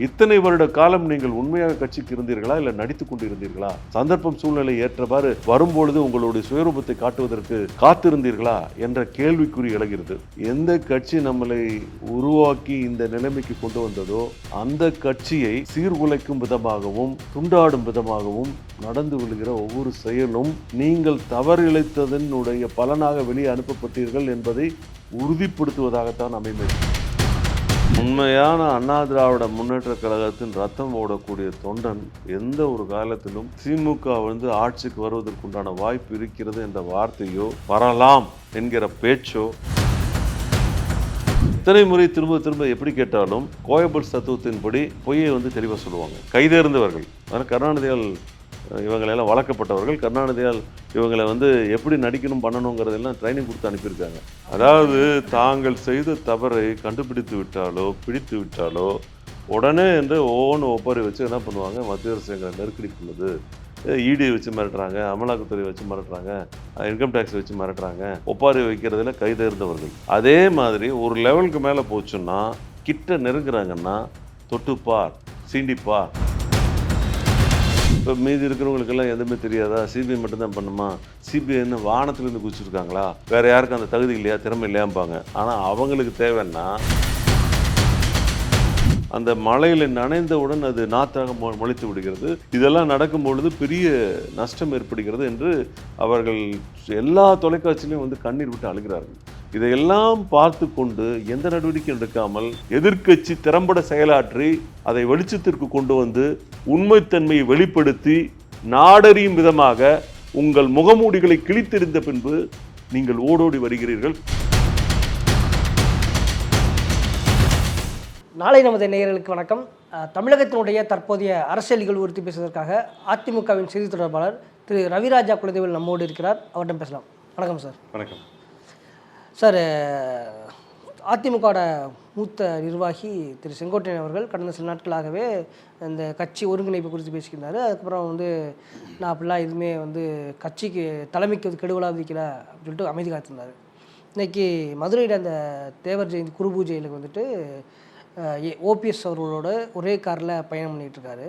இத்தனை வருட காலம் நீங்கள் உண்மையாக கட்சிக்கு இருந்தீர்களா இல்லை நடித்து கொண்டு இருந்தீர்களா சந்தர்ப்பம் சூழ்நிலை ஏற்றவாறு வரும்பொழுது உங்களுடைய சுயரூபத்தை காட்டுவதற்கு காத்திருந்தீர்களா என்ற கேள்விக்குறி எழுகிறது. எந்த கட்சி நம்மளை உருவாக்கி இந்த நிலைமைக்கு கொண்டு வந்ததோ அந்த கட்சியை சீர்குலைக்கும் விதமாகவும் துண்டாடும் விதமாகவும் நடந்து கொள்கிற ஒவ்வொரு செயலும் நீங்கள் தவறிழைத்ததனுடைய பலனாக வெளியே அனுப்பப்பட்டீர்கள் என்பதை உறுதிப்படுத்துவதாகத்தான் அமைமை உண்மையான அண்ணா திராவிட முன்னேற்ற கழகத்தின் ரத்தம் ஓடக்கூடிய தொண்டன் எந்த ஒரு காலத்திலும் திமுக வந்து ஆட்சிக்கு வருவதற்குண்டான வாய்ப்பு இருக்கிறது என்ற வார்த்தையோ வரலாம் என்கிற பேச்சோ. இத்தனை முறை திரும்ப திரும்ப எப்படி கேட்டாலும் கோயபல்ஸ் தத்துவத்தின்படி பொய்யை வந்து தெளிவாக சொல்லுவாங்க. கைதேர்ந்தவர்கள். ஆனால் கருணாநிதியால் இவங்களெல்லாம் வளர்க்கப்பட்டவர்கள். கருணாநிதியால் இவங்களை வந்து எப்படி நடிக்கணும் பண்ணணுங்கிறதெல்லாம் ட்ரைனிங் கொடுத்து அனுப்பியிருக்காங்க. அதாவது தாங்கள் செய்த தவறை கண்டுபிடித்து விட்டாலோ பிடித்து விட்டாலோ உடனே என்று ஒவ்வொன்று ஒப்பாரி வச்சு என்ன பண்ணுவாங்க? மத்திய அரசு எங்களை நெருக்கடிக்குள்ளது இடியை வச்சு மிரட்டுறாங்க அமலாக்கத்துறை வச்சு மிரட்டுறாங்க இன்கம் டேக்ஸ் வச்சு மிரட்டுறாங்க ஒப்பாரி வைக்கிறதுல கைதேர்ந்தவர்கள். அதே மாதிரி ஒரு லெவலுக்கு மேலே போச்சுன்னா கிட்ட நெருங்குறாங்கன்னா தொட்டுப்பார் சீண்டிப்பார். இப்போ மீதி இருக்கிறவங்களுக்கெல்லாம் எதுவுமே தெரியாதா? சிபிஐ மட்டும்தான் பண்ணுமா? சிபிஐ என்ன வானத்துலேருந்து குதிச்சிருக்காங்களா? வேறு யாருக்கும் அந்த தகுதி இல்லையா? திறமை இல்லையாம்பாங்க. ஆனால் அவங்களுக்கு தேவைன்னா அந்த மழையில் நனைந்தவுடன் அது நாத்தாக மொ- முளைத்து விடுகிறது. இதெல்லாம் நடக்கும் பொழுது பெரிய நஷ்டம் ஏற்படுகிறது என்று அவர்கள் எல்லா தொலைக்காட்சியிலையும் வந்து கண்ணீர் விட்டு அழுகிறார்கள். இதையெல்லாம் பார்த்து கொண்டு எந்த நடவடிக்கையும் எடுக்காமல் எதிர்க்கட்சி திறம்பட செயலாற்றி அதை வெளிச்சத்திற்கு கொண்டு வந்து உண்மைத்தன்மையை வெளிப்படுத்தி நாடறியும் விதமாக உங்கள் முகமூடிகளை கிழித்தெறிந்த பின்பு நீங்கள் ஓடோடி வருகிறீர்கள். நாளை நமது நேயர்களுக்கு வணக்கம். தமிழகத்தினுடைய தற்போதைய அரசியல் நிகழ்வு குறித்து பேசுவதற்காக அதிமுகவின் செய்தி தொடர்பாளர் திரு ரவிராஜா குலதேவல் நம்மோடு இருக்கிறார். அவரிடம் பேசலாம். வணக்கம் சார். வணக்கம். சார் அதிமுகவோட மூத்த நிர்வாகி திரு செங்கோட்டையன் அவர்கள் கடந்த சில நாட்களாகவே இந்த கட்சி ஒருங்கிணைப்பு குறித்து பேசியிருந்தார் அதுக்கப்புறம் வந்து நான் அப்படிலாம் எதுவுமே வந்து கட்சிக்கு தலைமைக்கு வந்து கெடுவலாக விதிக்கல அப்படின்னு சொல்லிட்டு அமைதி காத்திருந்தார். இன்னைக்கு மதுரையில் அந்த தேவர் ஜெயந்தி குரு பூஜையில் வந்துட்டு ஓபிஎஸ் அவர்களோட ஒரே காரில் பயணம் பண்ணிகிட்டு இருக்காரு.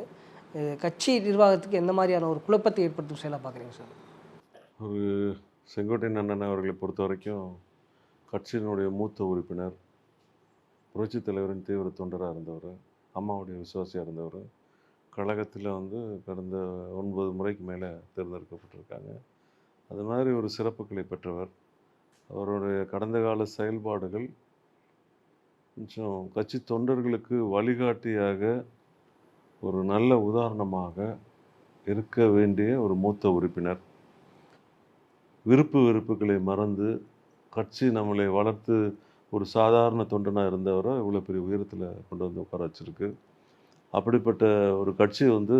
கட்சி நிர்வாகத்துக்கு எந்த மாதிரியான ஒரு குழப்பத்தை ஏற்படுத்தும் செயலாக பார்க்குறீங்க சார்? ஒரு செங்கோட்டையன் அண்ணன் அவர்களை பொறுத்த வரைக்கும் கட்சியினுடைய மூத்த உறுப்பினர் புரட்சித் தலைவரின் தீவிர தொண்டராக இருந்தவர் அம்மாவுடைய விசுவாசியாக இருந்தவர் கழகத்தில் வந்து கடந்த ஒன்பது முறைக்கு மேலே தேர்ந்தெடுக்கப்பட்டிருக்காங்க. அது மாதிரி ஒரு சிறப்புகளை பெற்றவர். அவருடைய கடந்த கால செயல்பாடுகள் கொஞ்சம் கட்சி தொண்டர்களுக்கு வழிகாட்டியாக ஒரு நல்ல உதாரணமாக இருக்க வேண்டிய ஒரு மூத்த உறுப்பினர். விருப்பு வெறுப்புகளை மறந்து கட்சி நம்மளை வளர்த்து ஒரு சாதாரண தொண்டனாக இருந்தவரை இவ்வளோ பெரிய உயரத்தில் கொண்டு வந்து உட்கார வச்சுருக்கு. அப்படிப்பட்ட ஒரு கட்சி வந்து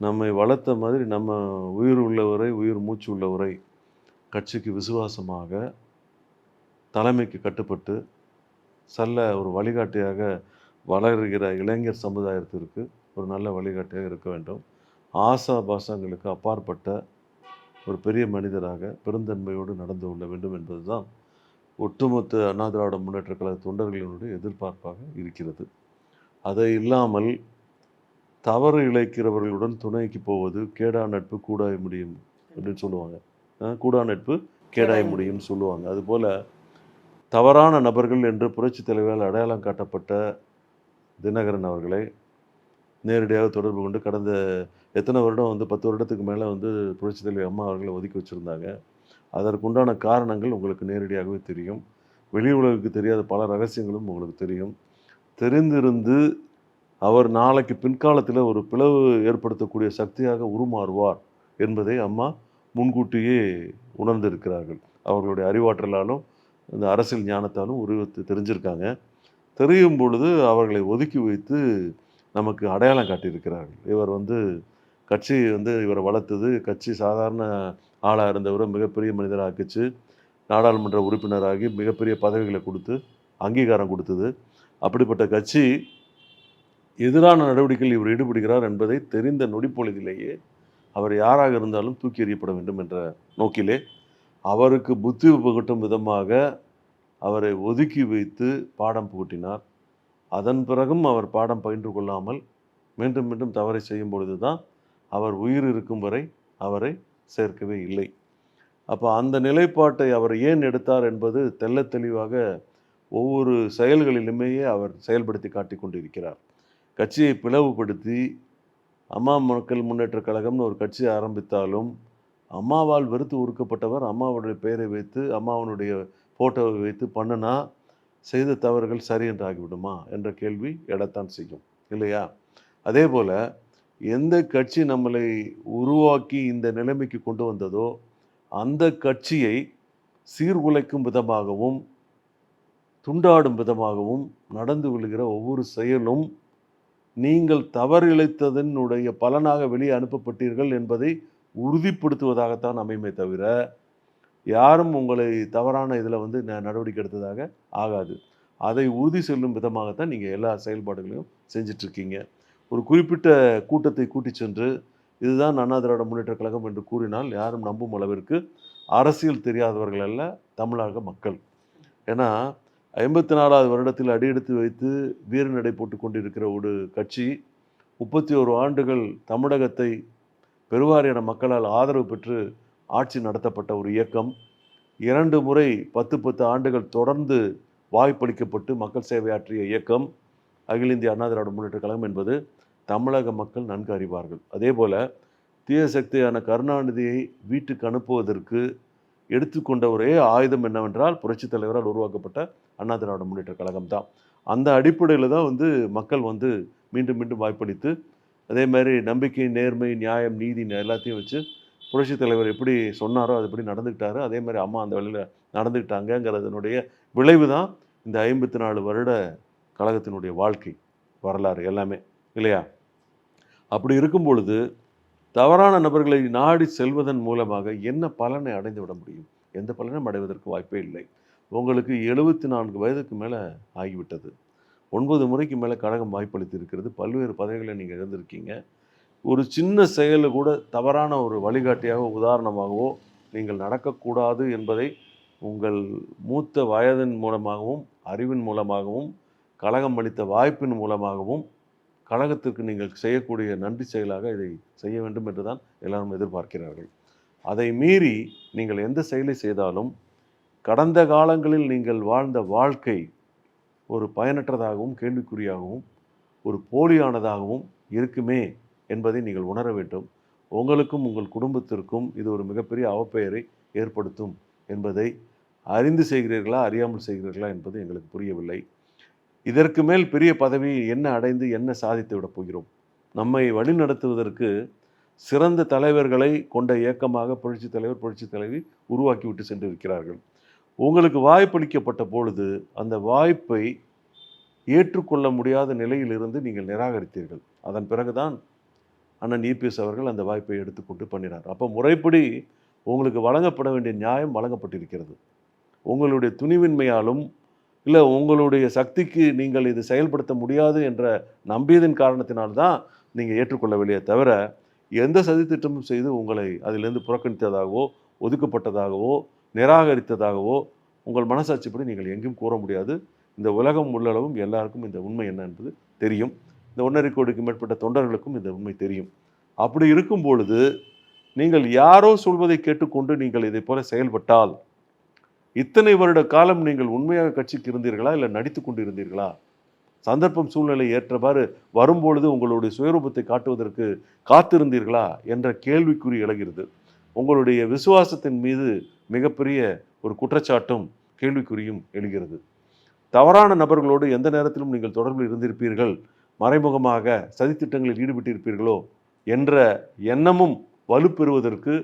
நம்மை வளர்த்த மாதிரி நம்ம உயிர் உள்ளவரை உயிர் மூச்சு உள்ளவரை கட்சிக்கு விசுவாசமாக தலைமைக்கு கட்டுப்பட்டு செல்ல ஒரு வழிகாட்டியாக வளர்கிற இளைஞர் சமுதாயத்திற்கு ஒரு நல்ல வழிகாட்டியாக இருக்க வேண்டும். ஆசா பாசங்களுக்கு அப்பாற்பட்ட ஒரு பெரிய மனிதராக பெருந்தன்மையோடு நடந்து கொள்ள வேண்டும் என்பதுதான் ஒட்டுமொத்த அண்ணா திராவிட முன்னேற்ற கழக தொண்டர்களினுடைய எதிர்பார்ப்பாக இருக்கிறது. அதை இல்லாமல் தவறு இழைக்கிறவர்களுடன் துணைக்கு போவது கேடா நட்பு கூடாய முடியும் அப்படின்னு சொல்லுவாங்க. கூடா நட்பு கேடாய முடியும்னு சொல்லுவாங்க. அதுபோல் தவறான நபர்கள் என்று புரட்சித் தலைவரால் அடையாளம் காட்டப்பட்ட தினகரன் அவர்களை நேரடியாக தொடர்பு கொண்டு கடந்த எத்தனை வருடம் வந்து பத்து வருடத்துக்கு மேலே வந்து புரட்சி தலைவி அம்மா அவர்களை ஒதுக்கி வச்சுருந்தாங்க. அதற்குண்டான காரணங்கள் உங்களுக்கு நேரடியாகவே தெரியும். வெளி உலகுக்கு தெரியாத பல ரகசியங்களும் உங்களுக்கு தெரியும். தெரிந்திருந்து அவர் நாளைக்கு பின்காலத்தில் ஒரு பிளவு ஏற்படுத்தக்கூடிய சக்தியாக உருமாறுவார் என்பதை அம்மா முன்கூட்டியே உணர்ந்திருக்கிறார்கள். அவர்களுடைய அறிவாற்றலாலும் இந்த அரசியல் ஞானத்தாலும் உருவத்து தெரிஞ்சிருக்காங்க. தெரியும் பொழுது அவர்களை ஒதுக்கி வைத்து நமக்கு அடையாளம் காட்டியிருக்கிறார்கள். இவர் வந்து கட்சி வந்து இவரை வளர்த்தது கட்சி சாதாரண ஆளாக இருந்தவரை மிகப்பெரிய மனிதராக்கிச்சு நாடாளுமன்ற உறுப்பினராகி மிகப்பெரிய பதவிகளை கொடுத்து அங்கீகாரம் கொடுத்தது. அப்படிப்பட்ட கட்சி எதிரான நடவடிக்கையில் இவர் ஈடுபடுகிறார் என்பதை தெரிந்த நொடிப்பொழுதிலேயே அவர் யாராக இருந்தாலும் தூக்கி எறியப்பட வேண்டும் என்ற நோக்கிலே அவருக்கு புத்தி புகட்டும் விதமாக அவரை ஒதுக்கி வைத்து பாடம் புகட்டினார். அதன் பிறகும் அவர் பாடம் பயின்று கொள்ளாமல் மீண்டும் மீண்டும் தவறை செய்யும் பொழுது தான் அவர் உயிர் இருக்கும் வரை அவரை சேர்க்கவே இல்லை. அப்போ அந்த நிலைப்பாட்டை அவர் ஏன் எடுத்தார் என்பது தெல்ல தெளிவாக ஒவ்வொரு செயல்களிலுமே அவர் செயல்படுத்தி காட்டி கொண்டிருக்கிறார். கட்சியை பிளவுபடுத்தி அம்மா மக்கள் முன்னேற்ற கழகம்னு ஒரு கட்சி ஆரம்பித்தாலும் அம்மாவால் வெறுத்து ஒடுக்கப்பட்டவர் அம்மாவுடைய பெயரை வைத்து அம்மாவனுடைய ஃபோட்டோவை வைத்து பண்ணுனா செய்த தவறுகள் சரி என்று ஆகிவிடுமா என்ற கேள்வி எடத்தான் செய்யும் இல்லையா? அதே போல் எந்த கட்சி நம்மளை உருவாக்கி இந்த நிலைமைக்கு கொண்டு வந்ததோ அந்த கட்சியை சீர்குலைக்கும் விதமாகவும் துண்டாடும் விதமாகவும் நடந்து விழுகிற ஒவ்வொரு செயலும் நீங்கள் தவறிழைத்ததனுடைய பலனாக வெளியே அனுப்பப்பட்டீர்கள் என்பதை உறுதிப்படுத்துவதாகத்தான் அமையுமே தவிர யாரும் உங்களை தவறான இதில் வந்து ந- நடவடிக்கை எடுத்ததாக ஆகாது. அதை உறுதி செல்லும் விதமாகத்தான் நீங்கள் எல்லா செயல்பாடுகளையும் செஞ்சிட்ருக்கீங்க. ஒரு குறிப்பிட்ட கூட்டத்தை கூட்டி சென்று இதுதான் அண்ணா திராவிட முன்னேற்ற கழகம் என்று கூறினால் யாரும் நம்பும் அளவிற்கு அரசியல் தெரியாதவர்கள் அல்ல தமிழக மக்கள். ஏன்னா ஐம்பத்தி நாலாவது வருடத்தில் அடியெடுத்து வைத்து வீரநடை போட்டு கொண்டிருக்கிற ஒரு கட்சி முப்பத்தி ஒரு ஆண்டுகள் தமிழகத்தை பெருவாரியான மக்களால் ஆதரவு பெற்று ஆட்சி நடத்தப்பட்ட ஒரு இயக்கம். இரண்டு முறை பத்து பத்து ஆண்டுகள் தொடர்ந்து வாய்ப்பளிக்கப்பட்டு மக்கள் சேவையாற்றிய இயக்கம். அகில இந்திய அண்ணா திராவிட முன்னேற்ற கழகம் என்பது தமிழக மக்கள் நன்கு அறிவார்கள். அதே போல தீய சக்தியான கருணாநிதியை வீட்டுக்கு அனுப்புவதற்கு எடுத்துக்கொண்ட ஒரே ஆயுதம் என்னவென்றால் புரட்சித் தலைவரால் உருவாக்கப்பட்ட அண்ணா திராவிட முன்னேற்ற கழகம் தான். அந்த அடிப்படையில் தான் வந்து மக்கள் வந்து மீண்டும் மீண்டும் வாய்ப்பளித்து அதே மாதிரி நம்பிக்கை நேர்மை நியாயம் நீதி எல்லாத்தையும் வச்சு புரட்சித் தலைவர் எப்படி சொன்னாரோ அதுபடி நடந்துக்கிட்டாரு அதே மாதிரி அம்மா அந்த வழியில் நடந்துக்கிட்டாங்கங்கிறதனுடைய விளைவு தான் இந்த ஐம்பத்தி நாலு வருட கழகத்தினுடைய வாழ்க்கை வரலாறு எல்லாமே இல்லையா? அப்படி இருக்கும் பொழுது தவறான நபர்களை நாடி செல்வதன் மூலமாக என்ன பலனை அடைந்து விட முடியும்? எந்த பலனும் அடைவதற்கு வாய்ப்பே இல்லை. உங்களுக்கு எழுபத்தி நான்கு வயதுக்கு மேலே ஆகிவிட்டது. ஒன்பது முறைக்கு மேலே கழகம் வாய்ப்பளித்து இருக்கிறது பல்வேறு பதவிகளை நீங்கள் இழந்திருக்கீங்க. ஒரு சின்ன செயலு கூட தவறான ஒரு வழிகாட்டியாக உதாரணமாகவோ நீங்கள் நடக்கக்கூடாது என்பதை உங்கள் மூத்த வயதின் மூலமாகவும் அறிவின் மூலமாகவும் கழகம் அளித்த வாய்ப்பின் மூலமாகவும் கழகத்திற்கு நீங்கள் செய்யக்கூடிய நன்றி செயலாக இதை செய்ய வேண்டும் என்று தான் எல்லாரும் எதிர்பார்க்கிறார்கள். அதை மீறி நீங்கள் எந்த செயலை செய்தாலும் கடந்த காலங்களில் நீங்கள் வாழ்ந்த வாழ்க்கை ஒரு பயனற்றதாகவும் கேள்விக்குறியாகவும் ஒரு போலியானதாகவும் இருக்குமே என்பதை நீங்கள் உணர வேண்டும். உங்களுக்கும் உங்கள் குடும்பத்திற்கும் இது ஒரு மிகப்பெரிய அவப்பெயரை ஏற்படுத்தும் என்பதை அறிந்து செய்கிறீர்களா அறியாமல் செய்கிறீர்களா என்பது எங்களுக்கு புரியவில்லை. இதற்கு மேல் பெரிய பதவி என்ன அடைந்து என்ன சாதித்து விடப் போகிறோம்? நம்மை வழிநடத்துவதற்கு சிறந்த தலைவர்களை கொண்ட இயக்கமாக புரட்சித் தலைவர் புரட்சித் தலைவி உருவாக்கிவிட்டு சென்று சென்றிருக்கிறார்கள். உங்களுக்கு வாய்ப்பளிக்கப்பட்ட பொழுது அந்த வாய்ப்பை ஏற்றுக்கொள்ள முடியாத நிலையிலிருந்து நீங்கள் நிராகரித்தீர்கள். அதன் பிறகுதான் அண்ணன் இபிஎஸ் அவர்கள் அந்த வாய்ப்பை எடுத்துக்கொண்டு பண்ணினார். அப்போ முறைப்படி உங்களுக்கு வழங்கப்பட வேண்டிய நியாயம் வழங்கப்பட்டிருக்கிறது. உங்களுடைய துணிவின்மையாலும் இல்லை உங்களுடைய சக்திக்கு நீங்கள் இது செயல்படுத்த முடியாது என்ற நம்பியதன் காரணத்தினால்தான் நீங்கள் ஏற்றுக்கொள்ளவில்லையே தவிர எந்த சதித்திட்டமும் செய்து உங்களை அதிலிருந்து புறக்கணித்ததாகவோ ஒதுக்கப்பட்டதாகவோ நிராகரித்ததாகவோ உங்கள் மனசாட்சிப்படி நீங்கள் எங்கேயும் கூற முடியாது. இந்த உலகம் உள்ளளவும் எல்லாருக்கும் இந்த உண்மை என்ன என்பது தெரியும். இந்த ஒன்றரை கோடிக்கு மேற்பட்ட தொண்டர்களுக்கும் இந்த உண்மை தெரியும். அப்படி இருக்கும் பொழுது நீங்கள் யாரோ சொல்வதை கேட்டுக்கொண்டு நீங்கள் இதை போல செயல்பட்டால் இத்தனை வருட காலம் நீங்கள் உண்மையாக கட்சிக்கு இருந்தீர்களா இல்லை நடித்து கொண்டு இருந்தீர்களா சந்தர்ப்பம் சூழ்நிலை ஏற்றவாறு வரும்பொழுது உங்களுடைய சுயரூபத்தை காட்டுவதற்கு காத்திருந்தீர்களா என்ற கேள்விக்குறி எழுகிறது. உங்களுடைய விசுவாசத்தின் மீது மிகப்பெரிய ஒரு குற்றச்சாட்டும் கேள்விக்குறியும் எழுகிறது. தவறான நபர்களோடு எந்த நேரத்திலும் நீங்கள் தொடர்பில் இருந்திருப்பீர்கள். மறைமுகமாக சதித்திட்டங்களில் ஈடுபட்டிருப்பீர்களோ என்ற எண்ணமும் வலுப்பெறுவதற்கு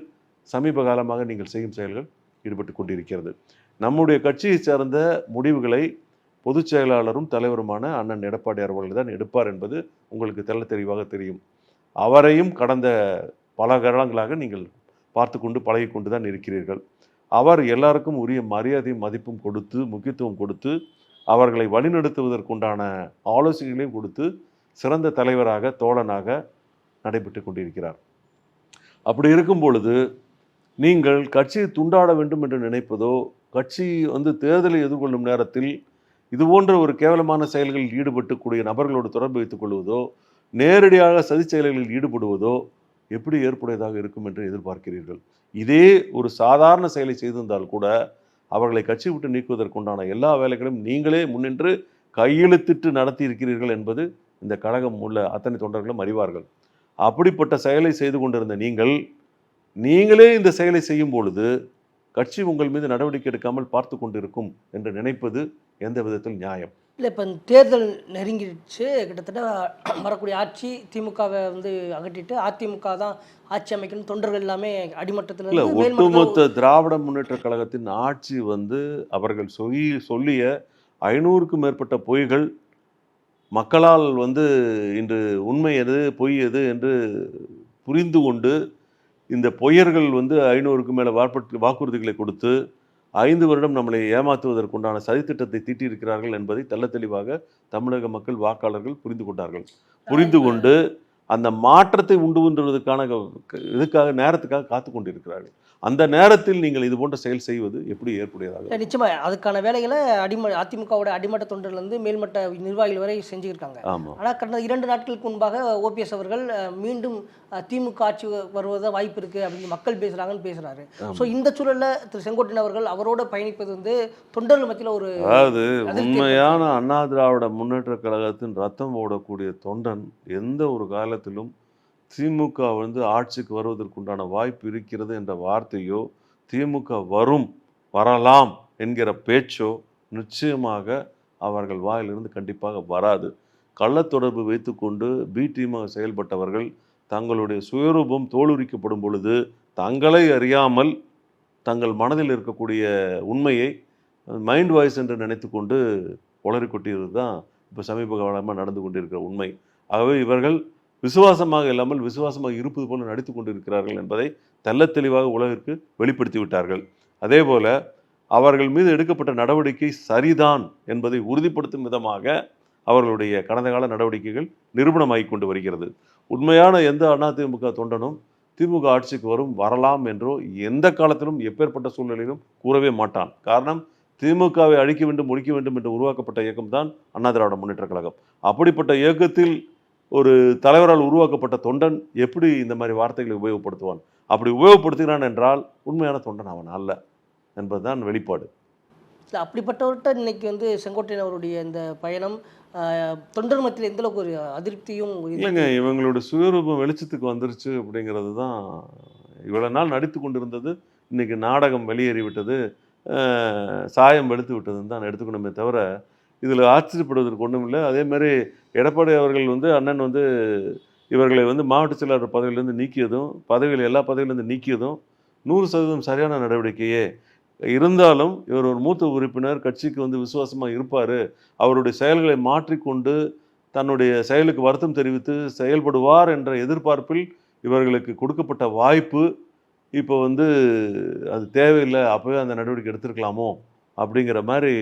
சமீப காலமாக நீங்கள் செய்யும் செயல்கள் ஈடுபட்டு கொண்டிருக்கிறது. நம்முடைய கட்சியை சார்ந்த முடிவுகளை பொதுச் செயலாளரும் தலைவருமான அண்ணன் எடப்பாடியார் அவர்கள் தான் எடுப்பார் என்பது உங்களுக்கு தெல்ல தெளிவாக தெரியும். அவரையும் கடந்த பல காலங்களாக நீங்கள் பார்த்து கொண்டு பழகி கொண்டு தான் இருக்கிறீர்கள். அவர் எல்லாருக்கும் உரிய மரியாதையும் மதிப்பும் கொடுத்து முக்கியத்துவம் கொடுத்து அவர்களை வழிநடத்துவதற்குண்டான ஆலோசனைகளையும் கொடுத்து சிறந்த தலைவராக தோழனாக நடைபெற்று கொண்டிருக்கிறார். அப்படி இருக்கும் பொழுது நீங்கள் கட்சியை துண்டாட வேண்டும் என்று நினைப்பதோ கட்சி வந்து தேர்தலை எதிர்கொள்ளும் நேரத்தில் இது போன்ற ஒரு கேவலமான செயல்களில் ஈடுபட்டுக்கூடிய நபர்களோடு தொடர்பு வைத்துக் கொள்வதோ நேரடியாக சதி செயல்களில் ஈடுபடுவதோ எப்படி ஏற்புடையதாக இருக்கும் என்று எதிர்பார்க்கிறீர்கள்? இதே ஒரு சாதாரண செயலை செய்திருந்தால் கூட அவர்களை கட்சி விட்டு நீக்குவதற்குண்டான எல்லா வேலைகளையும் நீங்களே முன்னின்று கையெழுத்திட்டு நடத்தி இருக்கிறீர்கள் என்பது இந்த கழகம் உள்ள அத்தனை தொண்டர்களும் அறிவார்கள். அப்படிப்பட்ட செயலை செய்து கொண்டிருந்த நீங்கள் நீங்களே இந்த செயலை செய்யும் பொழுது கட்சி உங்கள் மீது நடவடிக்கை எடுக்காமல் பார்த்து கொண்டிருக்கும் என்று நினைப்பது எந்த விதத்தில் நியாயம்? இல்லை இப்போ தேர்தல் நெருங்கிடுச்சு. கிட்டத்தட்ட வரக்கூடிய ஆட்சி திமுகவை வந்து அகற்றிட்டு அதிமுக தான் ஆட்சி அமைக்கணும் தொண்டர்கள் எல்லாமே அடிமட்டத்தில் இல்ல ஒட்டுமொத்த திராவிட முன்னேற்ற கழகத்தின் ஆட்சி வந்து அவர்கள் சொல்லி சொல்லிய ஐநூறுக்கும் மேற்பட்ட பொய்கள் மக்களால் வந்து இன்று உண்மை எது பொய் எது என்று புரிந்து கொண்டு இந்த பொய்யர்கள் வந்து ஐநூறுக்கு மேலே வாற்பட்டு வாக்குறுதிகளை கொடுத்து ஐந்து வருடம் நம்மளை ஏமாற்றுவதற்குண்டான சதித்திட்டத்தை தீட்டியிருக்கிறார்கள் என்பதை தெள்ள தெளிவாக தமிழக மக்கள் வாக்காளர்கள் புரிந்து கொண்டார்கள். புரிந்து கொண்டு அந்த மாற்றத்தை உண்டு இதுக்காக நேரத்துக்காக காத்து கொண்டிருக்கிறார்கள். அந்த நேரத்தில் நீங்கள் இது போன்ற செயல் செய்வது எப்படி ஏற்புடையதாக நிச்சயமா அதுக்கான வேலைகளை அடிம அதிமுகவோட அடிமட்ட தொண்டர்லேருந்து மேல்மட்ட நிர்வாகிகள் வரை செஞ்சுருக்காங்க. ஆனால் கடந்த இரண்டு நாட்களுக்கு முன்பாக ஓபிஎஸ் அவர்கள் மீண்டும் திமுக ஆட்சி வருவதா வாய்ப்பு இருக்கு அப்படின்னு மக்கள் பேசுறாங்கன்னு பேசுறாரு. ஸோ இந்த சூழல்ல திரு செங்கோட்டையன் அவர்கள் அவரோட பயணிப்பது வந்து தொண்டர்கள் மத்தியில் ஒரு அதாவது உண்மையான அண்ணா திராவிட முன்னேற்ற கழகத்தின் ரத்தம் ஓடக்கூடிய தொண்டன் எந்த ஒரு காலத்திலும் திமுக வந்து ஆட்சிக்கு வருவதற்குண்டான வாய்ப்பு இருக்கிறது என்ற வார்த்தையோ திமுக வரும் வரலாம் என்கிற பேச்சோ நிச்சயமாக அவர்கள் வாயிலிருந்து கண்டிப்பாக வராது. கள்ளத்தொடர்பு வைத்துக்கொண்டு பி டீமாக செயல்பட்டவர்கள் தங்களுடைய சுயரூபம் தோலுரிக்கப்படும் பொழுது தங்களை அறியாமல் தங்கள் மனதில் இருக்கக்கூடிய உண்மையை மைண்ட் வாய்ஸ் என்று நினைத்துக்கொண்டு கொண்டு கொட்டியது தான் இப்போ சமீப காலமாக நடந்து கொண்டிருக்கிற உண்மை. ஆகவே இவர்கள் விசுவாசமாக இல்லாமல் விசுவாசமாக இருப்பது போல நடித்து கொண்டிருக்கிறார்கள் என்பதை தெல்ல தெளிவாக உலகிற்கு வெளிப்படுத்தி விட்டார்கள். அதே போல அவர்கள் மீது எடுக்கப்பட்ட நடவடிக்கை சரிதான் என்பதை உறுதிப்படுத்தும் விதமாக அவர்களுடைய கடந்த கால நடவடிக்கைகள் நிரூபணமாகி கொண்டு வருகிறது. உண்மையான எந்த அதிமுக தொண்டனும் திமுக ஆட்சிக்கு வரும் வரலாம் என்றோ எந்த காலத்திலும் எப்பேற்பட்ட சூழ்நிலையிலும் கூறவே மாட்டான். காரணம் திமுகவை அழிக்க வேண்டும் ஒழிக்க வேண்டும் என்று உருவாக்கப்பட்ட இயக்கம் தான் அண்ணா திராவிட முன்னேற்ற கழகம். அப்படிப்பட்ட இயக்கத்தில் ஒரு தலைவரால் உருவாக்கப்பட்ட தொண்டன் எப்படி இந்த மாதிரி வார்த்தைகளை உபயோகப்படுத்துவான்? அப்படி உபயோகப்படுத்துகிறான் என்றால் உண்மையான தொண்டன் அவன் அல்ல என்பதுதான் வெளிப்பாடு. இல்ல, அப்படிப்பட்டவர்கிட்ட இன்னைக்கு வந்து செங்கோட்டையன் அவருடைய இந்த பயணம் தொண்டர் மத்தியில் எந்த அளவுக்கு ஒரு அதிருப்தியும் இல்லைங்க இவங்களோட சுயரூபம் வெளிச்சத்துக்கு வந்துருச்சு அப்படிங்கிறது தான் இவ்வளவு நாள் நடித்து கொண்டிருந்தது. இன்னைக்கு நாடகம் வெளியேறி விட்டது சாயம் வெளுத்து விட்டதுன்னு தான் எடுத்துக்கணுமே தவிர இதில் ஆச்சரியப்படுவதற்கு ஒன்றும் இல்லை அதேமாதிரி எடப்பாடி அவர்கள் வந்து அண்ணன் வந்து இவர்களை வந்து மாவட்ட செயலாளர் பதவியிலேருந்து நீக்கியதும் பதவியில் எல்லா பதவியிலேருந்து நீக்கியதும் நூறு சதவீதம் சரியான நடவடிக்கையே. இருந்தாலும் இவர் ஒரு மூத்த உறுப்பினர் கட்சிக்கு வந்து விசுவாசமாக இருப்பார். அவருடைய செயல்களை மாற்றிக்கொண்டு தன்னுடைய செயலுக்கு வருத்தம் தெரிவித்து செயல்படுவார் என்ற எதிர்பார்ப்பில் இவர்களுக்கு கொடுக்கப்பட்ட வாய்ப்பு இப்போ வந்து அது தேவையில்லை. அப்போவே அந்த நடவடிக்கை எடுத்திருக்கலாமோ அப்படிங்கிற மாதிரி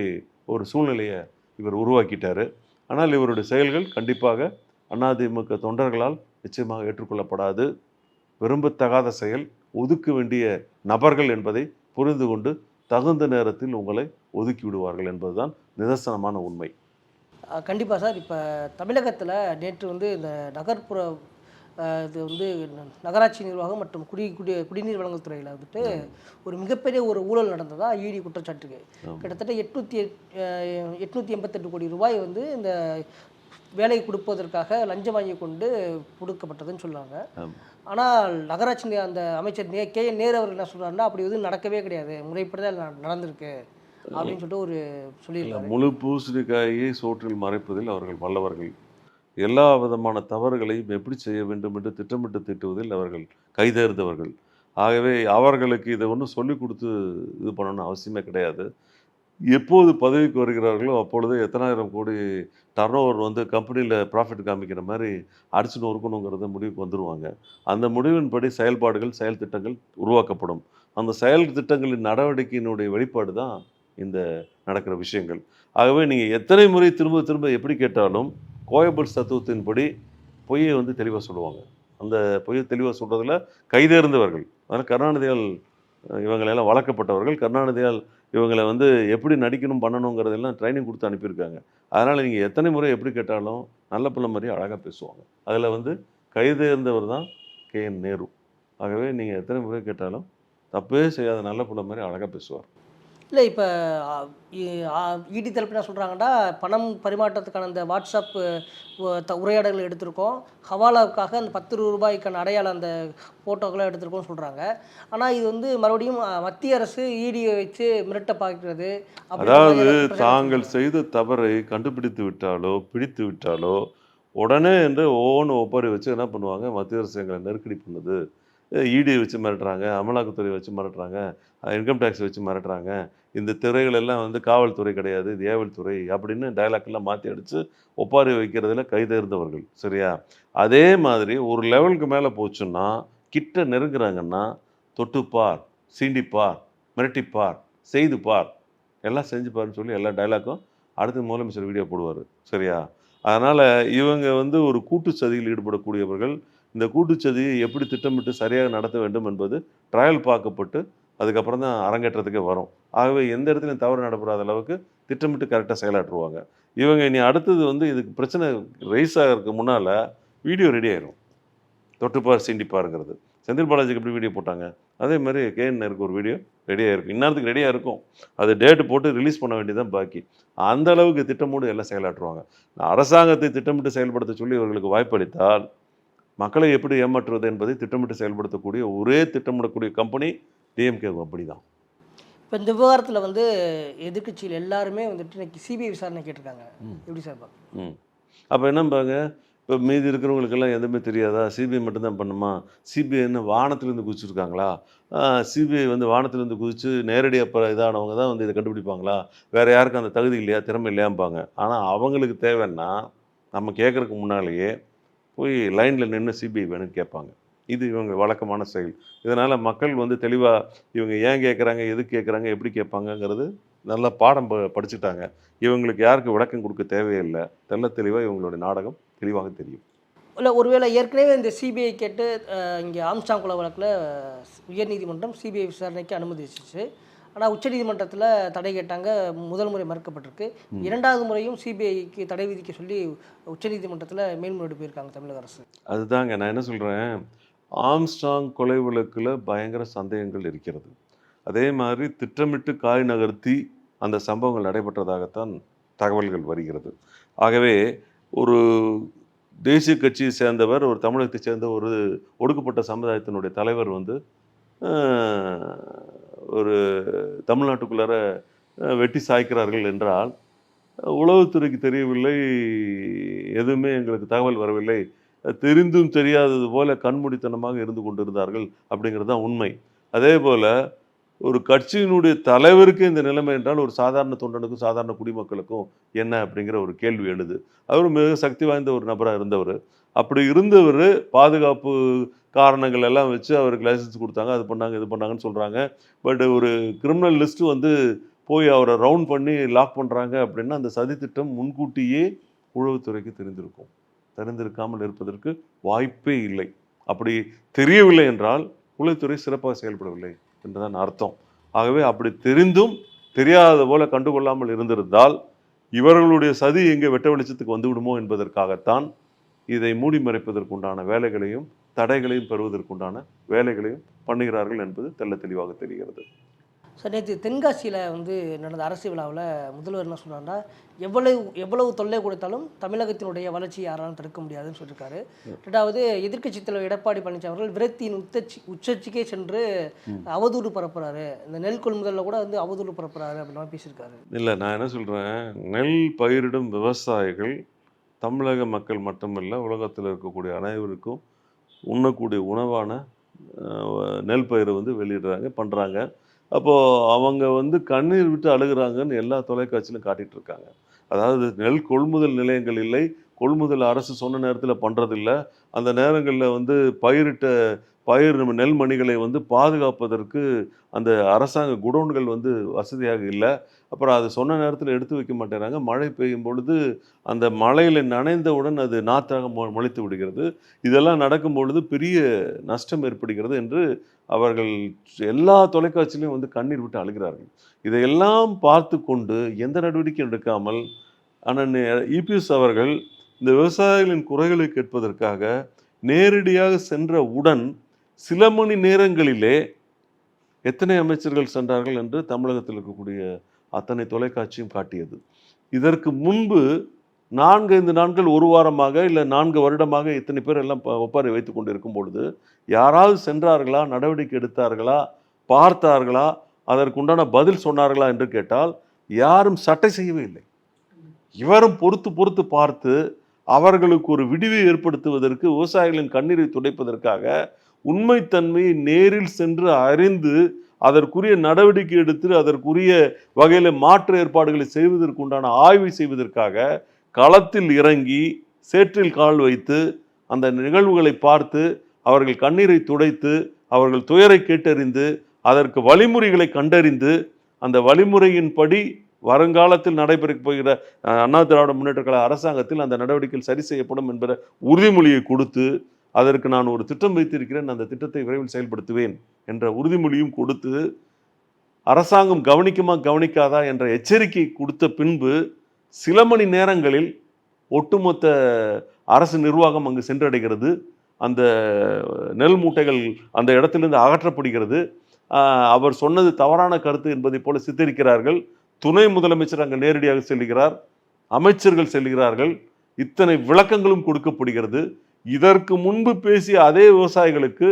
ஒரு சூழ்நிலையை இவர் உருவாக்கிட்டார். ஆனால் இவருடைய செயல்கள் கண்டிப்பாக அதிமுக தொண்டர்களால் நிச்சயமாக ஏற்றுக்கொள்ளப்படாது. விரும்பத்தகாத செயல் ஒதுக்க வேண்டிய நபர்கள் என்பதை புரிந்து கொண்டு தகுந்த நேரத்தில் உங்களை ஒதுக்கி விடுவார்கள் என்பதுதான் நிதர்சனமான உண்மை. கண்டிப்பாக சார் இப்போ தமிழகத்தில் நேற்று வந்து இந்த நகர்ப்புற இது வந்து நகராட்சி நிர்வாகம் மற்றும் குடி குடி குடிநீர் வழங்கல் துறையில் வந்துட்டு ஒரு மிகப்பெரிய ஒரு ஊழல் நடந்ததா இடி குற்றச்சாட்டுக்கு. ஆமா. கிட்டத்தட்ட எட்நூற்றி எட்நூற்றி எண்பத்தெட்டு கோடி ரூபாய் வந்து இந்த வேலை கொடுப்பதற்காக லஞ்சம் வாங்கி கொண்டு கொடுக்கப்பட்டதுன்னு ஆமா. ஆனால் நகராட்சி அந்த அமைச்சர் நே கே என் நேரு அவர் என்ன சொல்றாருன்னா அப்படி எதுவும் நடக்கவே கிடையாது. முறைப்படி தான் நடந்திருக்கு அப்படின்னு சொல்லிட்டு ஒரு சொல்லியிருக்காரு. முழு பூசணிக்காயை சோற்றில் மறைப்பதில் அவர்கள் வல்லவர்கள். எல்லா விதமான தவறுகளையும் எப்படி செய்ய வேண்டும் என்று திட்டமிட்டு திட்டுவதில் அவர்கள் கைதேர்ந்தவர்கள். ஆகவே அவர்களுக்கு இதை ஒன்றும் சொல்லிக் கொடுத்து இது பண்ணணும்னு அவசியமே கிடையாது. எப்போது பதவிக்கு வருகிறார்களோ அப்பொழுது எத்தனாயிரம் கோடி டர்ன் ஓவர் வந்து கம்பெனியில் ப்ராஃபிட் காமிக்கிற மாதிரி அடிச்சு நொறுக்கணுங்கிறத முடிவுக்கு வந்துடுவாங்க அந்த முடிவின்படி செயல்பாடுகள் செயல் திட்டங்கள் உருவாக்கப்படும். அந்த செயல் திட்டங்களின் நடவடிக்கையினுடைய வெளிப்பாடு தான் இந்த நடக்கிற விஷயங்கள். ஆகவே நீங்கள் எத்தனை முறை திரும்ப திரும்ப எப்படி கேட்டாலும் கோயபல்ஸ் தத்துவத்தின்படி பொய்யை வந்து தெளிவாக சொல்லுவாங்க. அந்த பொய்யை தெளிவாக சொல்கிறதுல கைதேர்ந்தவர்கள் அதனால் கருணாநிதியால் இவங்களெல்லாம் வளர்க்கப்பட்டவர்கள் கருணாநிதியால் இவங்களை வந்து எப்படி நடிக்கணும் பண்ணணுங்கிறதெல்லாம் ட்ரைனிங் கொடுத்து அனுப்பியிருக்காங்க. அதனால் நீங்கள் எத்தனை முறை எப்படி கேட்டாலும் நல்ல பிள்ளை மாதிரி அழகாக பேசுவாங்க. அதில் வந்து கைதேர்ந்தவர் தான் கே என் நேரு. ஆகவே நீங்கள் எத்தனை முறை கேட்டாலும் தப்பே செய்யாத நல்ல பிள்ளை மாதிரி அழகாக பேசுவார். இல்லை இப்போ இடி தரப்பு என்ன சொல்கிறாங்கன்னா பணம் பரிமாற்றத்துக்கான அந்த வாட்ஸ்அப் உரையாடல்கள் எடுத்திருக்கோம். ஹவாலாவுக்காக அந்த பத்து ரூபாய்க்கான அடையாளம் அந்த ஃபோட்டோக்களை எடுத்திருக்கோம்னு சொல்கிறாங்க ஆனால் இது வந்து மறுபடியும் மத்திய அரசு இடியை வச்சு மிரட்ட பார்க்கிறது அதாவது தாங்கள் செய்த தவறை கண்டுபிடித்து விட்டாலோ பிடித்து விட்டாலோ உடனே என்று ஒவ்வொன்று ஒப்பாரி வச்சு என்ன பண்ணுவாங்க? மத்திய அரசு எங்களை நெருக்கடி பண்ணுது. இடி வச்சு மிரட்டுறாங்க அமலாக்கத்துறை வச்சு மிரட்டுறாங்க இன்கம் டேக்ஸ் வச்சு மிரட்டுறாங்க. இந்த துறைகள் எல்லாம் வந்து காவல்துறை கிடையாது இது அப்படின்னு டைலாக்லாம் மாற்றி அடித்து ஒப்பாரி வைக்கிறதுல கைதேர்ந்தவர்கள் சரியா? அதே மாதிரி ஒரு லெவலுக்கு மேலே போச்சுன்னா கிட்ட நெருங்குறாங்கன்னா தொட்டுப்பார் சீண்டிப்பார் மிரட்டிப்பார் செய்து பார் எல்லாம் செஞ்சு பாருன்னு சொல்லி எல்லா டைலாக்கும் அடுத்து முதலமைச்சர் வீடியோ போடுவார் சரியா? அதனால் இவங்க வந்து ஒரு கூட்டு சதியில் ஈடுபடக்கூடியவர்கள் இந்த கூட்டுச்சதியை எப்படி திட்டமிட்டு சரியாக நடத்த வேண்டும் என்பது ட்ரையல் பார்க்கப்பட்டு அதுக்கப்புறம் தான் அரங்கேற்றத்துக்கே வரும். ஆகவே எந்த இடத்துலையும் தவறு நடப்படாத அளவுக்கு திட்டமிட்டு கரெக்டாக செயலாற்றுவாங்க. இவங்க இனி அடுத்தது வந்து இதுக்கு பிரச்சனை ரைஸ் ஆகிறதுக்கு முன்னால் வீடியோ ரெடி ஆயிரும். தொட்டுப்பார் சீண்டிப்பாருங்கிறது செந்தில் பாலாஜிக்கு எப்படி வீடியோ போட்டாங்க? அதே மாதிரி கேஎன் நேருக்கு ஒரு வீடியோ ரெடியாக இருக்கும் இந்நேரத்துக்கு ரெடியாக இருக்கும். அது டேட்டு போட்டு ரிலீஸ் பண்ண வேண்டியதுதான் பாக்கி. அந்த அளவுக்கு திட்டமோடு எல்லாம் செயலாற்றுவாங்க. அரசாங்கத்தை திட்டமிட்டு செயல்படுத்த சொல்லி இவர்களுக்கு வாய்ப்பளித்தால் மக்களை எப்படி ஏமாற்றுவது என்பதை திட்டமிட்டு செயல்படுத்தக்கூடிய ஒரே திட்டமிடக்கூடிய கம்பெனி டிஎம்கே கம்பெனி தான் இப்போ இந்த விவகாரத்தில் வந்து எதிர்க்கட்சியில் எல்லாருமே வந்துட்டு இன்னைக்கு சிபிஐ விசாரணை கேட்டிருக்காங்க. எப்படி சார் ம். அப்போ என்னம்பாங்க இப்போ மீதி இருக்கிறவங்களுக்கெல்லாம் எதுவுமே தெரியாதா? சிபிஐ மட்டும்தான் பண்ணுமா? சிபிஐ என்ன வானத்துலேருந்து குதிச்சிருக்காங்களா? சிபிஐ வந்து வானத்துலேருந்து குதிச்சு நேரடியாக இப்போ இதானவங்க தான் வந்து இதை கண்டுபிடிப்பாங்களா? வேறு யாருக்கும் அந்த தகுதி இல்லையா? திறமை இல்லையாம்பாங்க. ஆனால் அவங்களுக்கு தேவைன்னா நம்ம கேட்குறதுக்கு முன்னாலேயே போய் லைனில் நின்று சிபிஐ வேணும்னு கேட்பாங்க. இது இவங்க வழக்கமான செயல். இதனால் மக்கள் வந்து தெளிவாக இவங்க ஏன் கேட்குறாங்க எது கேட்குறாங்க எப்படி கேட்பாங்கங்கிறது நல்லா பாடம் ப படிச்சுட்டாங்க. இவங்களுக்கு யாருக்கு விளக்கம் கொடுக்க தேவையில்லை. தெல்ல தெளிவாக இவங்களுடைய நாடகம் தெளிவாக தெரியும். இல்லை ஒருவேளை ஏற்கனவே இந்த சிபிஐ கேட்டு இங்கே ஆம்ஸ்டாங் வழக்கில் உயர்நீதிமன்றம் சிபிஐ விசாரணைக்கு அனுமதிச்சிச்சு. ஆனால் உச்சநீதிமன்றத்தில் தடை கேட்டாங்க. முதல் முறை மறுக்கப்பட்டிருக்கு. இரண்டாவது முறையும் சிபிஐக்கு தடை விதிக்க சொல்லி உச்சநீதிமன்றத்தில் மேல்முறையீடு போயிருக்காங்க தமிழக அரசு. அதுதாங்க நான் என்ன சொல்கிறேன் ஆம்ஸ்டாங் கொலை வழக்கில் பயங்கர சந்தேகங்கள் இருக்கிறது. அதே மாதிரி திட்டமிட்டு காய் நகர்த்தி அந்த சம்பவங்கள் நடைபெற்றதாகத்தான் தகவல்கள் வருகிறது. ஆகவே ஒரு தேசிய கட்சியை சேர்ந்தவர் ஒரு தமிழகத்தை சேர்ந்த ஒரு ஒடுக்கப்பட்ட சமுதாயத்தினுடைய தலைவர் வந்து ஒரு தமிழ்நாட்டுக்குள்ளார வெட்டி சாய்க்கிறார்கள் என்றால் உளவுத்துறைக்கு தெரியவில்லை எதுவுமே எங்களுக்கு தகவல் வரவில்லை. தெரிந்தும் தெரியாதது போல கண்மூடித்தனமாக இருந்து கொண்டிருந்தார்கள் அப்படிங்கிறது தான் உண்மை. அதே போல் ஒரு கட்சியினுடைய தலைவருக்கு இந்த நிலைமை என்றால் ஒரு சாதாரண தொண்டனுக்கும் சாதாரண குடிமக்களுக்கும் என்ன அப்படிங்கிற ஒரு கேள்வி எழுது. அவர் மிக சக்தி வாய்ந்த ஒரு நபராக இருந்தவர். அப்படி இருந்தவர் பாதுகாப்பு காரணங்கள் எல்லாம் வச்சு அவருக்கு லைசன்ஸ் கொடுத்தாங்க. அது பண்ணாங்க இது பண்ணாங்கன்னு சொல்கிறாங்க பட் ஒரு கிரிமினல் லிஸ்ட் வந்து போய் அவரை ரவுண்ட் பண்ணி லாக் பண்ணுறாங்க அப்படின்னா அந்த சதித்திட்டம் முன்கூட்டியே உளவுத்துறைக்கு தெரிந்திருக்கும். தெரிந்திருக்காமல் இருப்பதற்கு வாய்ப்பே இல்லை. அப்படி தெரியவில்லை என்றால் உளவுத்துறை சிறப்பாக செயல்படவில்லை. என்றுதான் அர்த்தம். ஆகவே அப்படி தெரிந்தும் தெரியாத போல கண்டுகொள்ளாமல் இருந்திருந்தால் இவர்களுடைய சதி எங்கே வெட்ட வெளிச்சத்துக்கு வந்து விடுமோ என்பதற்காகத்தான் இதை மூடி மறைப்பதற்குண்டான வேலைகளையும் தடைகளையும் பெறுவதற்குண்டான வேலைகளையும் பண்ணுகிறார்கள் என்பது தெல்ல தெளிவாக தெரிகிறது. சார் நேற்று தென்காசியில் வந்து நடந்த அரசு விழாவில் முதல்வர் என்ன சொன்னார்னா எவ்வளவு எவ்வளவு தொல்லை கொடுத்தாலும் தமிழகத்தினுடைய வளர்ச்சியை யாராலும் தடுக்க முடியாதுன்னு சொல்லியிருக்காரு ரெண்டாவது எதிர்க்கட்சி தலைவர் எடப்பாடி பழனிசாமி அவர்கள் விரக்தியின் உச்சச்சி உச்சச்சிக்கே சென்று அவதூறு பரப்புறாரு. இந்த நெல் கொள்முதலில் கூட வந்து அவதூறு பரப்புறாரு அப்படின்னு பேசியிருக்காரு. இல்லை நான் என்ன சொல்கிறேன் நெல் பயிரிடும் விவசாயிகள் தமிழக மக்கள் மட்டுமல்ல உலகத்தில் இருக்கக்கூடிய அனைவருக்கும் உண்ணக்கூடிய உணவான நெல் பயிரை வந்து வெளியிடுறாங்க பண்ணுறாங்க அப்போது அவங்க வந்து கண்ணீர் விட்டு அழுகுறாங்கன்னு எல்லா தொலைக்காட்சியிலும் காட்டிட்டு இருக்காங்க அதாவது நெல் கொள்முதல் நிலையங்கள் இல்லை கொள்முதல் அரசு சொன்ன நேரத்தில் பண்ணுறதில்ல அந்த நேரங்களில் வந்து பயிரிட்ட பயிர் நம்ம நெல்மணிகளை வந்து பாதுகாப்பதற்கு அந்த அரசாங்க குடோன்கள் வந்து வசதியாக இல்லை. அப்புறம் அது சொன்ன நேரத்தில் எடுத்து வைக்க மாட்டேறாங்க. மழை பெய்யும் பொழுது அந்த மழையில் நனைந்தவுடன் அது நாத்தாக மொ முளைத்து விடுகிறது. இதெல்லாம் நடக்கும் பொழுது பெரிய நஷ்டம் ஏற்படுகிறது என்று அவர்கள் எல்லா தொலைக்காட்சியிலையும் வந்து கண்ணீர் விட்டு அழுகிறார்கள். இதையெல்லாம் பார்த்து கொண்டு எந்த நடவடிக்கையும் எடுக்காமல் ஆனால் இபிஎஸ் அவர்கள் இந்த விவசாயிகளின் குறைகளை கேட்பதற்காக நேரடியாக சென்ற உடன் சில மணி நேரங்களிலே எத்தனை அமைச்சர்கள் சென்றார்கள் என்று தமிழகத்தில் இருக்கக்கூடிய அத்தனை தொலைக்காட்சியும் காட்டியது. இதற்கு முன்பு நான்கு ஐந்து நாட்கள் ஒரு வாரமாக இல்லை நான்கு வருடமாக இத்தனை பேர் எல்லாம் ஒப்பாரி வைத்து கொண்டு இருக்கும் பொழுது யாராவது சென்றார்களா? நடவடிக்கை எடுத்தார்களா? பார்த்தார்களா? அதற்குண்டான பதில் சொன்னார்களா என்று கேட்டால் யாரும் சட்டை செய்யவே இல்லை. இவரும் பொறுத்து பொறுத்து பார்த்து அவர்களுக்கு ஒரு விடிவை ஏற்படுத்துவதற்கு விவசாயிகளின் கண்ணீரை துடைப்பதற்காக உண்மைத்தன்மையை நேரில் சென்று அறிந்து அதற்குரிய நடவடிக்கை எடுத்து அதற்குரிய வகையில் மாற்று ஏற்பாடுகளை செய்வதற்கு உண்டான ஆய்வை செய்வதற்காக களத்தில் இறங்கி சேற்றில் கால் வைத்து அந்த நிகழ்வுகளை பார்த்து அவர்கள் கண்ணீரை துடைத்து அவர்கள் துயரை கேட்டறிந்து அதற்கு வழிமுறைகளை கண்டறிந்து அந்த வழிமுறையின்படி வருங்காலத்தில் நடைபெறப் போகிற அண்ணா திராவிட முன்னேற்ற கழக அரசாங்கத்தில் அந்த நடவடிக்கைகள் சரி செய்யப்படும் என்கிற உறுதிமொழியை கொடுத்து அதற்கு நான் ஒரு திட்டம் வைத்திருக்கிறேன். அந்த திட்டத்தை விரைவில் செயல்படுத்துவேன் என்ற உறுதிமொழியும் கொடுத்து அரசாங்கம் கவனிக்குமா கவனிக்காதா என்ற எச்சரிக்கை கொடுத்த பின்பு சில மணி நேரங்களில் ஒட்டுமொத்த அரசு நிர்வாகம் அங்கு சென்றடைகிறது. அந்த நெல் மூட்டைகள் அந்த இடத்திலிருந்து அகற்றப்படுகிறது. அவர் சொன்னது தவறான கருத்து என்பதை போல சித்தரிக்கிறார்கள். துணை முதலமைச்சர் அங்கு நேரடியாக செல்கிறார் அமைச்சர்கள் செல்கிறார்கள் இத்தனை விளக்கங்களும் கொடுக்கப்படுகிறது. இதற்கு முன்பு பேசிய அதே விவசாயிகளுக்கு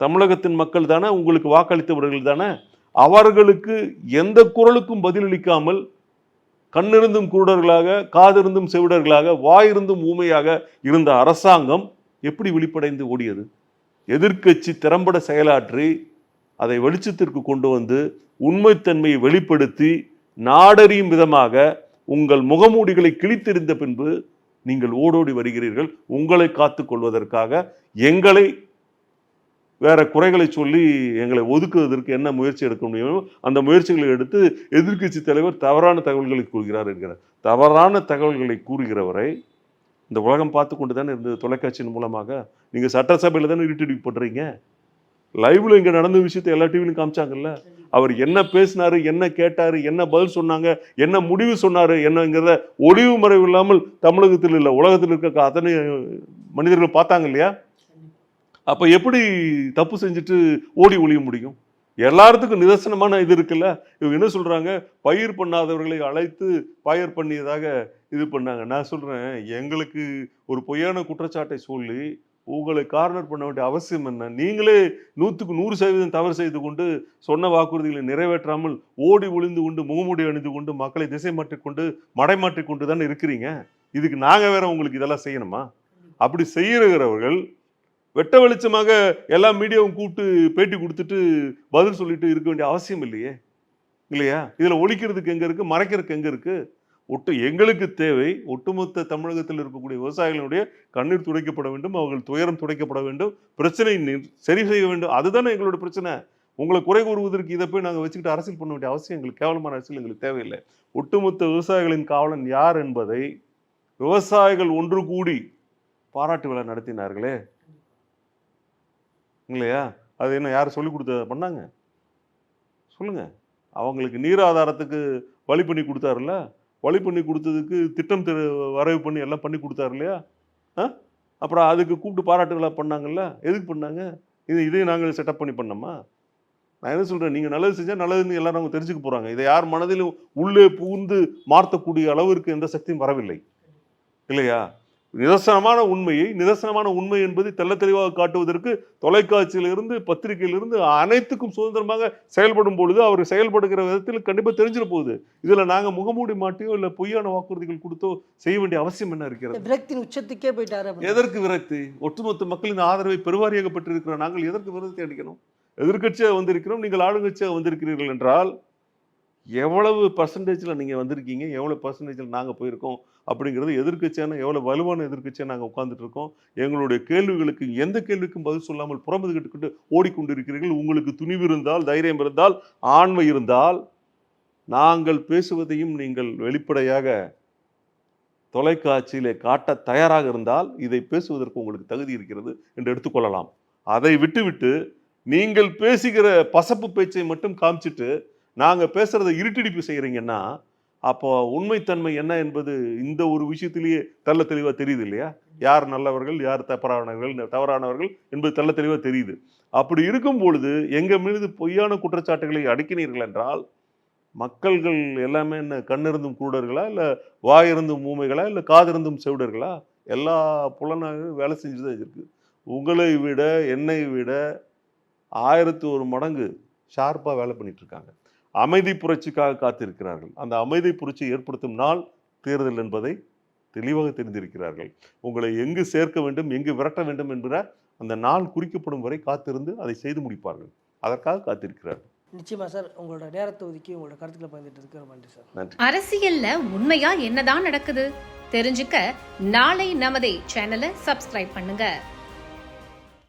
தமிழகத்தின் மக்கள் தானே உங்களுக்கு வாக்களித்தவர்கள் தானே அவர்களுக்கு எந்த குரலுக்கும் பதிலளிக்காமல் கண்ணிருந்தும் குருடர்களாக காதிருந்தும் செவிடர்களாக வாயிருந்தும் ஊமையாக இருந்த அரசாங்கம் எப்படி விழிப்படைந்து ஓடியது? எதிர்க்கட்சி திறம்பட செயலாற்றி அதை வெளிச்சத்திற்கு கொண்டு வந்து உண்மைத்தன்மையை வெளிப்படுத்தி நாடறியும் விதமாக உங்கள் முகமூடிகளை கிழித்தெறிந்த பின்பு நீங்கள் ஓடோடி வருகிறீர்கள். உங்களை காத்துக் கொள்வதற்காக எங்களை வேற குறைகளை சொல்லி எங்களை ஒதுக்குவதற்கு என்ன முயற்சி எடுக்க முடியுமோ அந்த முயற்சிகளை எடுத்து எதிர்க்கட்சி தலைவர் தவறான தகவல்களை கூறுகிறார் என்கிறார். தவறான தகவல்களை கூறுகிறவரை இந்த உலகம் பார்த்து கொண்டு தானே இருந்தது தொலைக்காட்சியின் மூலமாக? நீங்கள் சட்டசபையில் தானே இருட்டு பண்ணுறீங்க லைவில் இங்கே நடந்த விஷயத்தை எல்லா டிவிலையும் காமிச்சாங்கல்ல? அவர் என்ன பேசினாரு என்ன கேட்டாரு என்ன பதில் சொன்னாங்க என்ன முடிவு சொன்னாரு என்னங்கிறத ஒளிவு மறைவு இல்லாமல் தமிழகத்தில் இல்லை உலகத்தில் இருக்க அத்தனை மனிதர்கள் பார்த்தாங்க இல்லையா? அப்போ எப்படி தப்பு செஞ்சுட்டு ஓடி ஒழிய முடியும்? எல்லாத்துக்கும் நிதர்சனமான இது இருக்குல்ல? இவங்க என்ன சொல்றாங்க? பயிர் பண்ணாதவர்களை அழைத்து பயிர் பண்ணியதாக இது பண்ணாங்க. நான் சொல்றேன் எங்களுக்கு ஒரு பொய்யான குற்றச்சாட்டை சொல்லி உங்களை கார்னர் பண்ண வேண்டிய அவசியம் என்ன? நீங்களே நூற்றுக்கு நூறு சதவீதம் தவறு செய்து கொண்டு சொன்ன வாக்குறுதிகளை நிறைவேற்றாமல் ஓடி ஒளிந்து கொண்டு முகமூடி அணிந்து கொண்டு மக்களை திசை மாற்றிக்கொண்டு மடை மாற்றிக்கொண்டு தானே இருக்கிறீங்க? இதுக்கு நாங்கள் வேற உங்களுக்கு இதெல்லாம் செய்யணுமா? அப்படி செய்கிறவர்கள் வெட்ட வெளிச்சமாக எல்லா மீடியாவும் கூப்பிட்டு பேட்டி கொடுத்துட்டு பதில் சொல்லிட்டு இருக்க வேண்டிய அவசியம் இல்லையே? இல்லையா? இதில் ஒழிக்கிறதுக்கு எங்கே இருக்குது மறைக்கிறதுக்கு எங்கே இருக்குது ஒட்டு எங்களுக்கு தேவை ஒட்டுமொத்த தமிழகத்தில் இருக்கக்கூடிய விவசாயிகளுடைய கண்ணீர் துடைக்கப்பட வேண்டும் அவர்கள் துயரம் துடைக்கப்பட வேண்டும் பிரச்சனை சரி செய்ய வேண்டும் அதுதானே எங்களோட பிரச்சனை. உங்களை குறை கூறுவதற்கு இதை போய் நாங்கள் வச்சுக்கிட்டு அரசியல் பண்ண வேண்டிய அவசியம் எங்களுக்கு கேவலமான அரசியல் எங்களுக்கு தேவையில்லை. ஒட்டுமொத்த விவசாயிகளின் காவலன் யார் என்பதை விவசாயிகள் ஒன்று கூடி பாராட்டு விழா நடத்தினார்களே. இல்லையா? அது என்ன யார் சொல்லி கொடுத்த பண்ணாங்க? சொல்லுங்க. அவங்களுக்கு நீர் ஆதாரத்துக்கு வழி பண்ணி கொடுத்தாருல்ல? வழி பண்ணி கொடுத்ததுக்கு திட்டம் திரு- வரைவு பண்ணி எல்லாம் பண்ணி கொடுத்தாரு இல்லையா? ஆ? அப்புறம் அதுக்கு கூப்பிட்டு பாராட்டுகளாக பண்ணாங்கல்ல? எதுக்கு பண்ணாங்க? இது இதையும் நாங்கள் செட்டப் பண்ணி பண்ணோமா? நான் என்ன சொல்கிறேன் நீங்கள் நல்லது செஞ்சால் நல்லதுன்னு எல்லாரும் அவங்க தெரிஞ்சுக்க போகிறாங்க இதை யார் மனதிலும் உள்ளே புகுந்து மாற்றக்கூடிய அளவிற்கு எந்த சக்தியும் வரவில்லை. இல்லையா? நிதர்சனமான உண்மையை நிதர்சனமான உண்மை என்பதை தெள்ள தெளிவாக காட்டுவதற்கு தொலைக்காட்சியிலிருந்து பத்திரிகையிலிருந்து அனைத்துக்கும் சுதந்திரமாக செயல்படும் பொழுது அவர் செயல்படுகிற விதத்தில் கண்டிப்பா தெரிஞ்சிட போகுது. இதுல நாங்க முகமூடி மாட்டியோ இல்ல பொய்யான வாக்குறுதிகள் கொடுத்தோ செய்ய வேண்டிய அவசியம் என்ன இருக்கிறது? விரக்தியின் உச்சத்துக்கே போயிட்டாரு. எதற்கு விரக்தி? ஒட்டுமொத்த மக்களின் ஆதரவை பெருவாரியாக பெற்றிருக்கிற நாங்கள் எதற்கு விரக்தி அடிக்கணும் எதிர்க்கட்சியாக வந்திருக்கிறோம் நீங்கள் ஆளுங்கட்சியாக வந்திருக்கிறீர்கள் என்றால் எவ்வளவு பர்சன்டேஜில் நீங்கள் வந்திருக்கீங்க? எவ்வளோ பர்சன்டேஜில் நாங்கள் போயிருக்கோம்? அப்படிங்கிறது எதிர்க்கட்சியான எவ்வளோ வலுவான எதிர்க்கட்சியாக நாங்கள் உட்காந்துட்டு இருக்கோம் எங்களுடைய கேள்விகளுக்கு எந்த கேள்விக்கும் பதில் சொல்லாமல் புறமுதுகிட்டு ஓடிக்கொண்டிருக்கிறீர்கள்? உங்களுக்கு துணிவு இருந்தால் தைரியம் இருந்தால் ஆண்மை இருந்தால் நாங்கள் பேசுவதையும் நீங்கள் வெளிப்படையாக தொலைக்காட்சியிலே காட்ட தயாராக இருந்தால் இதை பேசுவதற்கு உங்களுக்கு தகுதி இருக்கிறது என்று எடுத்துக்கொள்ளலாம். அதை விட்டுவிட்டு நீங்கள் பேசுகிற பசப்பு பேச்சை மட்டும் காமிச்சிட்டு நாங்கள் பேசுகிறத இருட்டிடிப்பு செய்கிறீங்கன்னா அப்போ உண்மைத்தன்மை என்ன என்பது இந்த ஒரு விஷயத்திலேயே தள்ள தெளிவாக தெரியுது இல்லையா? யார் நல்லவர்கள் யார் தவறானவர்கள் தவறானவர்கள் என்பது தள்ள தெளிவாக தெரியுது. அப்படி இருக்கும் பொழுது எங்கள் மீது பொய்யான குற்றச்சாட்டுகளை அடக்கினீர்கள் என்றால் மக்கள்கள் எல்லாமே என்ன கண்ணிருந்தும் கூடர்களா இல்லை வாயிருந்தும் ஊமைகளா இல்லை காதிருந்தும் செவிடர்களா? எல்லா புலனாகவும் வேலை செஞ்சு தான் இருக்கு. உங்களை விட என்னை விட ஆயிரத்து ஒரு மடங்கு ஷார்ப்பாக வேலை பண்ணிட்டு இருக்காங்க. அமைதி புரட்சிக்காக காத்திருக்கிறார்கள். அந்த அமைதி புரட்சி ஏற்படுத்தும் நாள் தேர்தல் என்பதை தெளிவாக தெரிந்திருக்கிறார்கள். உங்களை எங்கு சேர்க்க வேண்டும் எங்கு விரட்ட வேண்டும் என்கிற அந்த நாள் குறிக்கப்படும் வரை காத்திருந்து அதை செய்து முடிப்பார்கள். அதற்காக காத்திருக்கிறார்கள். நிச்சயமா சார் உங்களோட நேரத்தை ஒதுக்கி உங்களோட கருத்துக்களை பகிர்ந்துட்டு இருக்கு ரொம்ப நன்றி சார். நன்றி. அரசியல்ல உண்மையா என்னதான் நடக்குது? தெரிஞ்சுக்க நாளை நமதே சேனலை சப்ஸ்கிரைப் பண்ணுங்க.